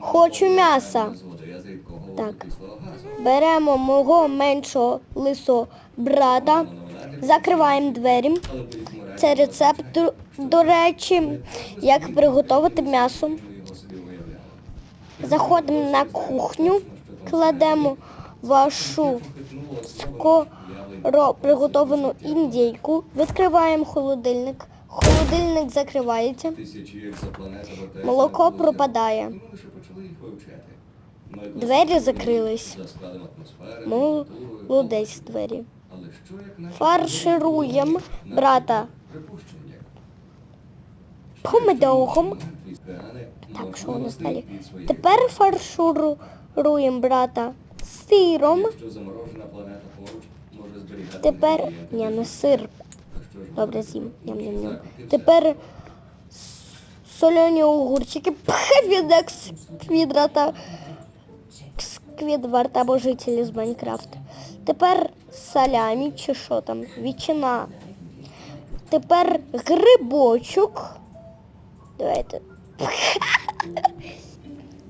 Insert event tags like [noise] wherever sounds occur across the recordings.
Хочу м'яса. Так. Беремо мого меншого лисого брата, закриваємо двері. Це рецепт, до- до речі, як приготувати м'ясо. Заходимо на кухню, кладемо вашу скоро приготовану індійку, відкриваємо холодильник. Холодильник закривається, молоко пропадає. Двері закрились. Молодець двері. Фаршируємо брата помидором. Так, що у нас далі? Тепер фаршируємо брата сиром. Якщо заморожена планета поруч може зберігати Тепер ні, не сир. Добре, з'їм. Ням-ням-ням. Тепер с- солені огурчики від квадрата Сквідвард або жителі з Майнкрафта. Тепер салямі чи що там, ветчина. Тепер грибочок. Давайте. [laughs]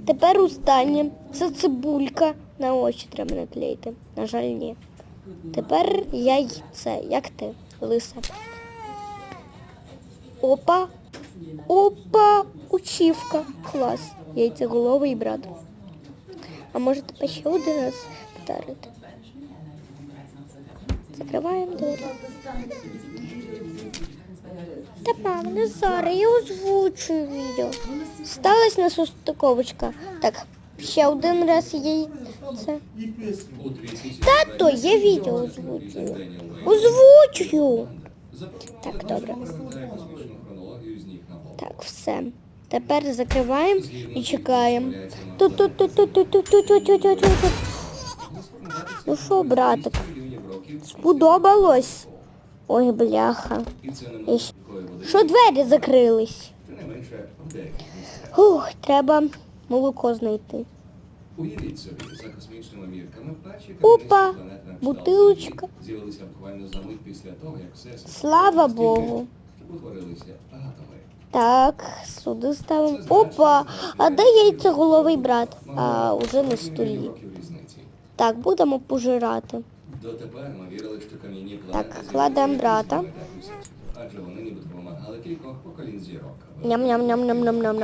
Тепер останнє. Це цибулька. На очі треба наклеїти. На жаль, ні. Тепер яйце. Як ти, лиса? Опа. Опа. Учівка. Клас. Яйцеголовий брат. А може тебе ще один раз вдарити? Закриваємо двері. Та мама, не зараз, я озвучую відео. Сталась несостиковочка. Так, ще один раз їй. Тато, я відео озвучую. Озвучую. Так, добре. Так, все. Тепер закриваємо і чекаємо. Ну що, братик? Сподобалось? Ой, бляха. Що двері закрились? Ух, треба молоко знайти. Уявіть собі, за космічними мірками перші Опа, кам'янисті планети на кшталт бутилочка. З'явилися буквально за мить після того, як все Слава Богу. Утворилися атоми. Так, сюди ставимо. Опа, а де яйцеголовий брат? А, уже на столі. Так, будемо пожирати. Дотепер ми вірили, що кам'яні Так, кладемо брата. адже вони ніби допомагали кількох поколінь зірок. Ням-ням-ням-ням-ням-ням.